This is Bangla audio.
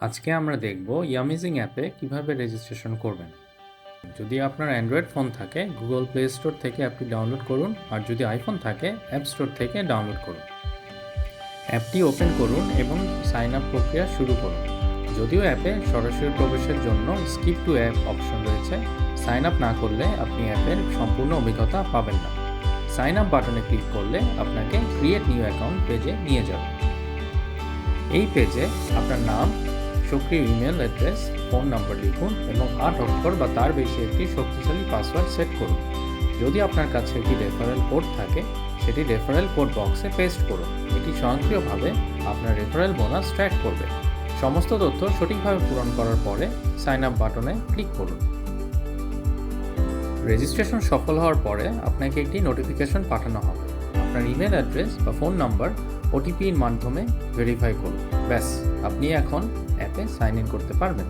আজকে আমরা দেখব ইয়ামিজিং অ্যাপে কীভাবে রেজিস্ট্রেশন করবেন। যদি আপনার অ্যান্ড্রয়েড ফোন থাকে গুগল প্লে স্টোর থেকে অ্যাপটি ডাউনলোড করুন, আর যদি আইফোন থাকে অ্যাপ স্টোর থেকে ডাউনলোড করুন। অ্যাপটি ওপেন করুন এবং সাইন আপ প্রক্রিয়া শুরু করুন। যদিও অ্যাপে সরাসরি প্রবেশের জন্য স্কিপ টু অ্যাপ অপশন রয়েছে সাইন আপ না করলে আপনি অ্যাপের সম্পূর্ণ অভিজ্ঞতা পাবেন না। সাইন আপ বাটনে ক্লিক করলে আপনাকে ক্রিয়েট নিউ অ্যাকাউন্ট পেজে নিয়ে যাবে। এই পেজে আপনার নাম সক্রিয় ইমেল অ্যাড্রেস ফোন নাম্বার লিখুন এবং আট অক্ষর বা তার বেশি একটি শক্তিশালী পাসওয়ার্ড সেট করুন। যদি আপনার কাছে একটি রেফারেল কোড থাকে, সেটি রেফারেল কোড বক্সে পেস্ট করুন। এটি স্বয়ংক্রিয়ভাবে আপনার রেফারেল বোনাস ট্র্যাক করবে। সমস্ত তথ্য সঠিকভাবে পূরণ করার পরে সাইন আপ বাটনে ক্লিক করুন। রেজিস্ট্রেশন সফল হওয়ার পরে আপনাকে একটি নোটিফিকেশন পাঠানো হবে। আপনার ইমেল অ্যাড্রেস বা ফোন নাম্বার ওটিপির মাধ্যমে ভেরিফাই করুন। ব্যাস আপনি এখন অ্যাপে সাইন ইন করতে পারবেন।